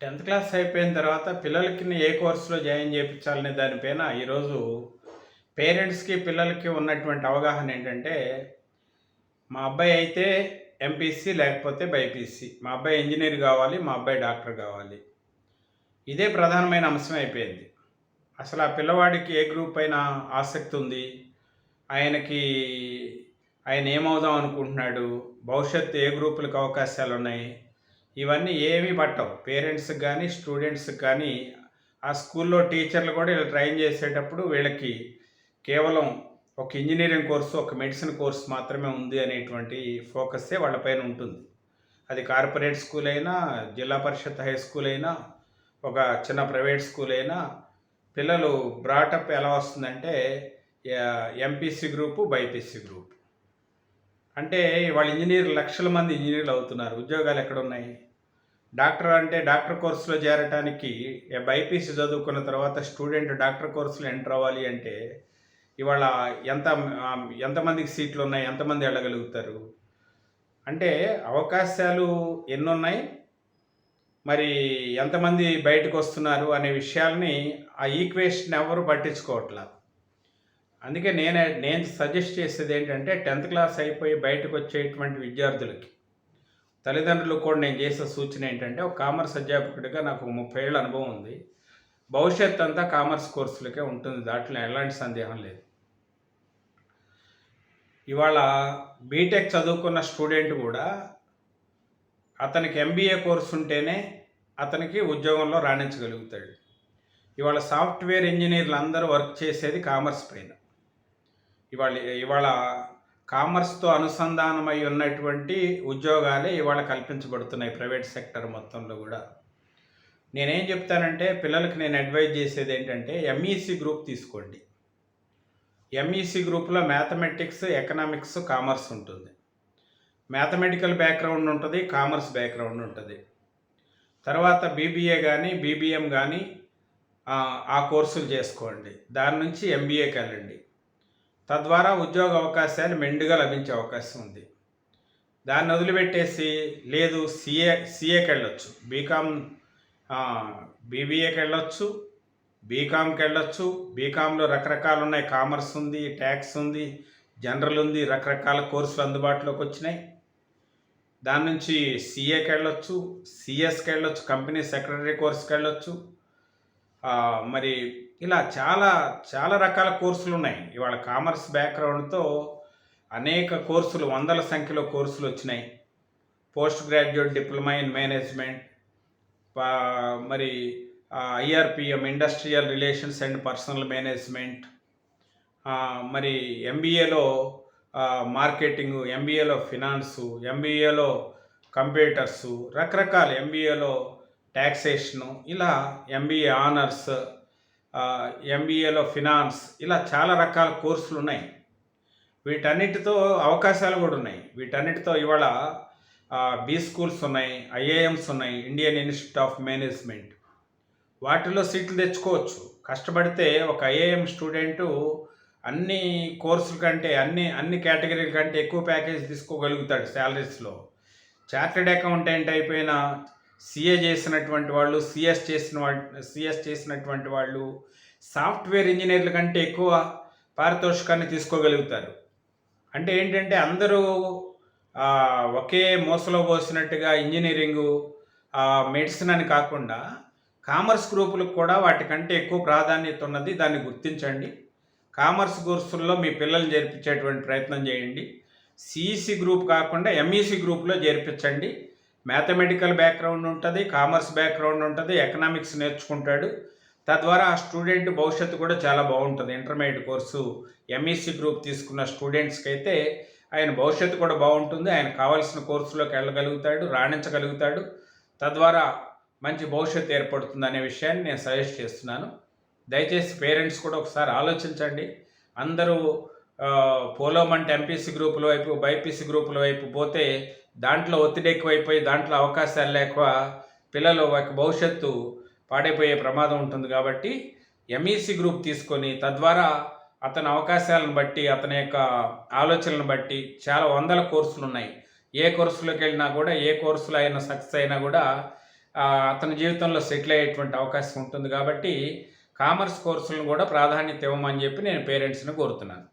Tenth class అయిపోయిన తర్వాత పిల్లలకి ఏ కోర్సులో జాయిన్ చేయించాలనే దానిపైన ఈరోజు పేరెంట్స్కి పిల్లలకి ఉన్నటువంటి అవగాహన ఏంటంటే మా అబ్బాయి అయితే ఎంపీసీ లేకపోతే బైపీసీ మా అబ్బాయి ఇంజనీర్ కావాలి మా అబ్బాయి డాక్టర్ కావాలి. ఇదే ప్రధానమైన అంశం అయిపోయింది. అసలు ఆ పిల్లవాడికి ఏ గ్రూప్ పైన ఆసక్తి ఉంది? ఆయనకి ఆయన ఏమవుదాం అనుకుంటున్నాడు? భవిష్యత్తు ఏ గ్రూపులకు అవకాశాలు ఉన్నాయి ఇవన్నీ ఏమీ పట్టవు. పేరెంట్స్కి కానీ స్టూడెంట్స్కి కానీ ఆ స్కూల్లో టీచర్లు కూడా వీళ్ళు ట్రైన్ చేసేటప్పుడు వీళ్ళకి కేవలం ఒక ఇంజనీరింగ్ కోర్సు ఒక మెడిసిన్ కోర్సు మాత్రమే ఉంది అనేటువంటి ఫోకస్సే వాళ్ళపైన ఉంటుంది. అది కార్పొరేట్ స్కూల్ అయినా జిల్లా పరిషత్ హై స్కూల్ అయినా ఒక చిన్న ప్రైవేట్ స్కూల్ అయినా పిల్లలు బ్రాటప్ ఎలా వస్తుందంటే ఎంపీసీ గ్రూపు బైపీసీ గ్రూప్. అంటే వాళ్ళ ఇంజనీర్ లక్షల మంది ఇంజనీర్లు అవుతున్నారు. ఉద్యోగాలు ఎక్కడ ఉన్నాయి డాక్టర్ అంటే డాక్టర్ కోర్సులో చేరటానికి బైపీసీ చదువుకున్న తర్వాత స్టూడెంట్ డాక్టర్ కోర్సులో ఎంటర్ అవ్వాలి అంటే ఇవాళ ఎంత ఎంతమందికి సీట్లు ఉన్నాయి ఎంతమంది వెళ్ళగలుగుతారు? అంటే అవకాశాలు ఎన్ని ఉన్నాయి మరి ఎంతమంది బయటకు వస్తున్నారు అనే విషయాల్ని ఆ ఈక్వేషన్ ఎవరు పట్టించుకోవట్లా? అందుకే నేను నేను సజెస్ట్ చేసేది ఏంటంటే టెన్త్ క్లాస్ అయిపోయి బయటకు వచ్చేటువంటి విద్యార్థులకి. తల్లిదండ్రులకు కూడా నేను చేసే సూచన ఏంటంటే ఒక కామర్స్ అధ్యాపకుడిగా నాకు ముప్పై ఏళ్ళ అనుభవం ఉంది. భవిష్యత్ అంతా కామర్స్ కోర్సులకే ఉంటుంది దాంట్లో ఎలాంటి సందేహం లేదు. ఇవాళ బీటెక్ చదువుకున్న స్టూడెంట్ కూడా అతనికి ఎంబీఏ కోర్సు ఉంటేనే అతనికి ఉద్యోగంలో రాణించగలుగుతాడు. ఇవాళ సాఫ్ట్వేర్ ఇంజనీర్లు అందరూ వర్క్ చేసేది కామర్స్ పైన. ఇవాళ ఇవాళ కామర్స్తో అనుసంధానమై ఉన్నటువంటి ఉద్యోగాలే ఇవాళ కల్పించబడుతున్నాయి ప్రైవేట్ సెక్టర్ మొత్తంలో కూడా. నేనేం చెప్తానంటే పిల్లలకి నేను అడ్వైజ్ చేసేది ఏంటంటే ఎంఈసి గ్రూప్ తీసుకోండి. ఎంఈసి గ్రూప్లో మ్యాథమెటిక్స్ ఎకనామిక్స్ కామర్స్ ఉంటుంది. మ్యాథమెటికల్ బ్యాక్గ్రౌండ్ ఉంటుంది కామర్స్ బ్యాక్గ్రౌండ్ ఉంటుంది. తర్వాత బీబీఏ కానీ బీబీఎం కానీ ఆ కోర్సులు చేసుకోండి. దాని నుంచి ఎంబీఏకి వెళ్ళండి. తద్వారా ఉద్యోగ అవకాశాలు మెండుగా లభించే అవకాశం ఉంది. దాన్ని వదిలిపెట్టేసి లేదు సిఏ సిఏకి వెళ్ళొచ్చు. బీకామ్ బీబీఏకి వెళ్ళొచ్చు బీకామ్కి వెళ్ళొచ్చు. బీకామ్లో రకరకాలు ఉన్నాయి. కామర్స్ ఉంది ట్యాక్స్ ఉంది జనరల్ ఉంది రకరకాల కోర్సులు అందుబాటులోకి వచ్చినాయి. దాని నుంచి సిఏకి వెళ్ళొచ్చు సిఎస్కి వెళ్ళొచ్చు కంపెనీ సెక్రటరీ కోర్స్కి వెళ్ళొచ్చు. మరి ఇలా చాలా చాలా రకాల కోర్సులు ఉన్నాయి. ఇవాళ కామర్స్ బ్యాక్గ్రౌండ్తో అనేక కోర్సులు వందల సంఖ్యలో కోర్సులు వచ్చినాయి. Post graduate diploma in management మరి IRPM industrial relations and personnel management మరి ఎంబీఏలో మార్కెటింగ్ ఎంబీఏలో ఫినాన్సు ఎంబీఏలో కంప్యూటర్సు రకరకాల ఎంబీఏలో ట్యాక్సేషను ఇలా ఎంబీఏ ఆనర్స్ ఎంబీఏలో ఫినాన్స్ ఇలా చాలా రకాల కోర్సులు ఉన్నాయి. వీటన్నిటితో అవకాశాలు కూడా ఉన్నాయి. వీటన్నిటితో ఇవాళ బీ స్కూల్స్ ఉన్నాయి ఐఏఎమ్స్ ఉన్నాయి ఇండియన్ ఇన్స్టిట్యూట్ ఆఫ్ మేనేజ్మెంట్ వాటిలో సీట్లు తెచ్చుకోవచ్చు. కష్టపడితే ఒక ఐఏఎం స్టూడెంటు అన్ని కోర్సుల కంటే అన్ని అన్ని కేటగిరీల కంటే ఎక్కువ ప్యాకేజ్ తీసుకోగలుగుతాడు శాలరీస్లో చార్టెడ్ అకౌంటెంట్ అయిపోయిన సిఏ చేసినటువంటి వాళ్ళు సిఎస్ చేసిన వాళ్ళు సిఎస్ చేసినటువంటి వాళ్ళు సాఫ్ట్వేర్ ఇంజనీర్ల కంటే ఎక్కువ పారితోషికాన్ని తీసుకోగలుగుతారు. అంటే ఏంటంటే అందరూ ఒకే మోసలో పోసినట్టుగా ఇంజనీరింగు మెడిసిన్ అని కాకుండా కామర్స్ గ్రూపులకు కూడా వాటికంటే ఎక్కువ ప్రాధాన్యత ఉన్నది. దాన్ని గుర్తించండి. కామర్స్ కోర్సుల్లో మీ పిల్లల్ని చేర్పించేటువంటి ప్రయత్నం చేయండి. సిఈసి గ్రూప్ కాకుండా ఎంఈసి గ్రూప్లో చేర్పించండి. మ్యాథమెటికల్ బ్యాక్గ్రౌండ్ ఉంటుంది కామర్స్ బ్యాక్గ్రౌండ్ ఉంటుంది ఎకనామిక్స్ నేర్చుకుంటాడు. తద్వారా ఆ స్టూడెంట్ భవిష్యత్తు కూడా చాలా బాగుంటుంది. ఇంటర్మీడియట్ కోర్సు ఎంఈసి గ్రూప్ తీసుకున్న స్టూడెంట్స్కి అయితే ఆయన భవిష్యత్తు కూడా బాగుంటుంది. ఆయన కావాల్సిన కోర్సులోకి వెళ్ళగలుగుతాడు రాణించగలుగుతాడు. తద్వారా మంచి భవిష్యత్తు ఏర్పడుతుంది అనే విషయాన్ని నేను సజెస్ట్ చేస్తున్నాను. దయచేసి పేరెంట్స్ కూడా ఒకసారి ఆలోచించండి. అందరూ పోలోమంటే పోలోమంట్ ఎంపీసీ గ్రూపుల వైపు బైపీసీ గ్రూపుల వైపు పోతే దాంట్లో ఒత్తిడి ఎక్కువైపోయి దాంట్లో అవకాశాలు లేక పిల్లలు యొక్క భవిష్యత్తు పాడైపోయే ప్రమాదం ఉంటుంది కాబట్టి ఎంఈసి గ్రూప్ తీసుకొని తద్వారా అతని అవకాశాలను బట్టి అతని యొక్క ఆలోచనలను బట్టి చాలా వందల కోర్సులు ఉన్నాయి. ఏ కోర్సులోకి వెళ్ళినా కూడా ఏ కోర్సులో అయినా సక్సెస్ అయినా కూడా అతని జీవితంలో సెటిల్ అయ్యేటువంటి అవకాశం ఉంటుంది కాబట్టి కామర్స్ కోర్సులను కూడా ప్రాధాన్యత ఇవ్వమని చెప్పి నేను పేరెంట్స్ని కోరుతున్నాను.